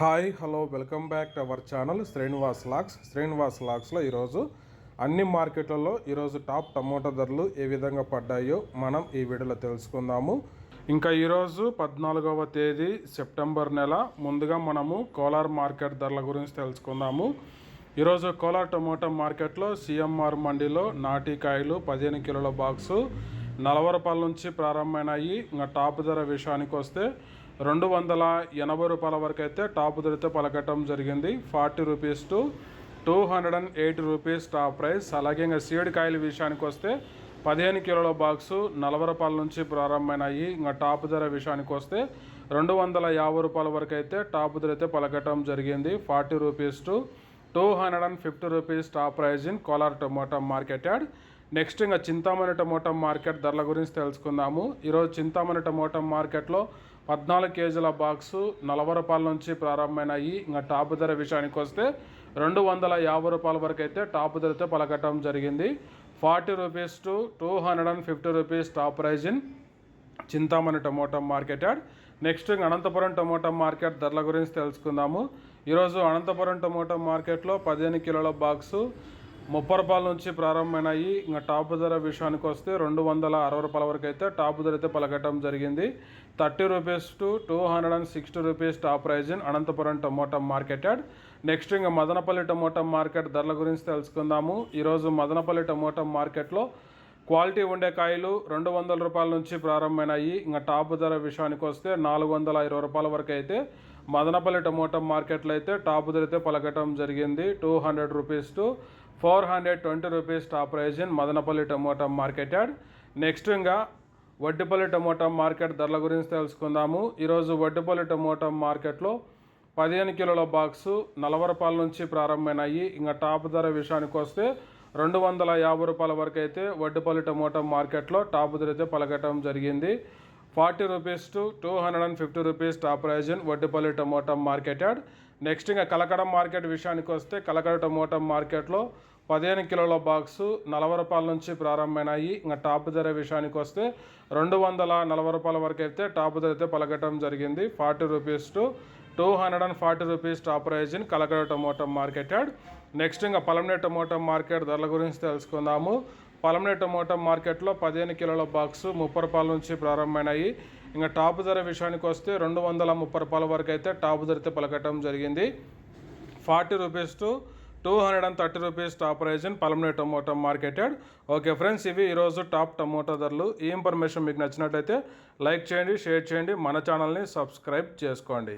Hi hello welcome back to our channel Srinivas Laks. Srinivas లాక్స్లో ఈరోజు అన్ని మార్కెట్లలో ఈరోజు టాప్ టమోటా ధరలు ఏ విధంగా పడ్డాయో మనం ఈ వీడియోలో తెలుసుకుందాము. ఇంకా ఈరోజు పద్నాలుగవ తేదీ సెప్టెంబర్ నెల. ముందుగా మనము కోలార్ మార్కెట్ ధరల గురించి తెలుసుకుందాము. ఈరోజు కోలార్ టమోటా మార్కెట్లో సిఎంఆర్ మండీలో నాటికాయలు పదిహేను కిలోల బాక్సు నలభై రూపాయల నుంచి ప్రారంభమైనాయి. ఇంకా టాప్ ధర విషయానికి వస్తే రెండు వందల ఎనభై రూపాయల వరకు అయితే టాప్ ధరతో పలకటం జరిగింది. Forty rupees to two hundred and eighty rupees top price. అలాగే ఇంకా సీడ్ కాయల విషయానికి వస్తే పదిహేను కిలోల బాక్సు నలభై రూపాయల నుంచి ప్రారంభమైనాయి. ఇంకా టాప్ ధర విషయానికి వస్తే రెండు వందల యాభై రూపాయల వరకు అయితే టాప్ ధర అయితే పలకటం జరిగింది. Forty rupees to two hundred and fifty rupees top price in Kolar tomato market yard next ఇంకా చింతామణి టమోటా మార్కెట్ ధరల గురించి తెలుసుకుందాము. ఈరోజు చింతామణి టమోటా మార్కెట్లో పద్నాలుగు కేజీల బాక్సు నలభై రూపాయల నుంచి ప్రారంభమైనాయి. ఇంకా టాప్ ధర విషయానికి వస్తే రెండు వందల యాభై రూపాయల వరకు అయితే టాప్ ధరతో పలకటం జరిగింది. Forty rupees to two hundred and fifty rupees top price in Chintamani tomato market yard. Next ఇంకా అనంతపురం టమోటా మార్కెట్ ధరల గురించి తెలుసుకుందాము. ఈరోజు అనంతపురం టమోటా మార్కెట్లో పదిహేను కిలోల బాక్సు ముప్పై రూపాయల నుంచి ప్రారంభమైనాయి. ఇంకా టాప్ ధర విషయానికి వస్తే రెండు వందల అరవై రూపాయల వరకు అయితే టాప్ ధర అయితే పలకటం జరిగింది. Thirty rupees to two hundred and sixty rupees top price in Anantapuram tomato market yard next ఇంకా మదనపల్లి టమోటా మార్కెట్ ధరల గురించి తెలుసుకుందాము. ఈరోజు మదనపల్లి టమోటా మార్కెట్లో క్వాలిటీ ఉండే కాయలు రెండు వందల రూపాయల నుంచి ప్రారంభమైనాయి. ఇంకా టాప్ ధర విషయానికి వస్తే నాలుగు వందల ఇరవై రూపాయల వరకు అయితే మదనపల్లి టమోటా మార్కెట్లో అయితే టాప్ ధరైతే పలకటం జరిగింది. Two hundred rupees to four hundred twenty rupees top price in Madanapalle tomato market yard next ఇంకా వడ్డిపల్లి టమోటా మార్కెట్ ధరల గురించి తెలుసుకుందాము. ఈరోజు వడ్డిపల్లి టమోటా మార్కెట్లో పదిహేను కిలోల బాక్సు నలభై రూపాయల నుంచి ప్రారంభమైనాయి. ఇంకా టాప్ ధర విషయానికి వస్తే రెండు వందల యాభై రూపాయల వరకు అయితే వడ్డిపల్లి టమోటా మార్కెట్లో టాప్ ధర అయితే పలకటం జరిగింది. Forty rupees to two hundred and fifty rupees top price in Vaddipalli tomato market yard next ఇంకా కలకడ మార్కెట్ విషయానికి వస్తే కలకడ టమోటా మార్కెట్లో పదిహేను కిలోల బాక్సు నలభై రూపాయల నుంచి ప్రారంభమైనాయి. ఇంకా టాప్ ధర విషయానికి వస్తే రెండు వందల నలభై రూపాయల వరకు అయితే టాప్ ధర అయితే పలకటం జరిగింది. Forty rupees to two hundred and forty rupees top price in Kalakada tomato market yard next ఇంకా పలమనే టమోటా మార్కెట్ ధరల గురించి తెలుసుకుందాము. పలమనే టమోటా మార్కెట్లో పదిహేను కిలోల బాక్సు ముప్పై రూపాయల నుంచి ప్రారంభమైనాయి. ఇంకా టాప్ ధర విషయానికి వస్తే రెండు వందల ముప్పై రూపాయల వరకు అయితే టాప్ ధరతో పలకటం జరిగింది. Forty rupees to two hundred and thirty rupees top price in Palamaner tomato market yard. Okay friends ఇవి ఈరోజు టాప్ టమోటా ధరలు. ఈ ఇన్ఫర్మేషన్ మీకు నచ్చినట్లయితే లైక్ చేయండి షేర్ చేయండి. మన ఛానల్ని సబ్స్క్రైబ్ చేసుకోండి.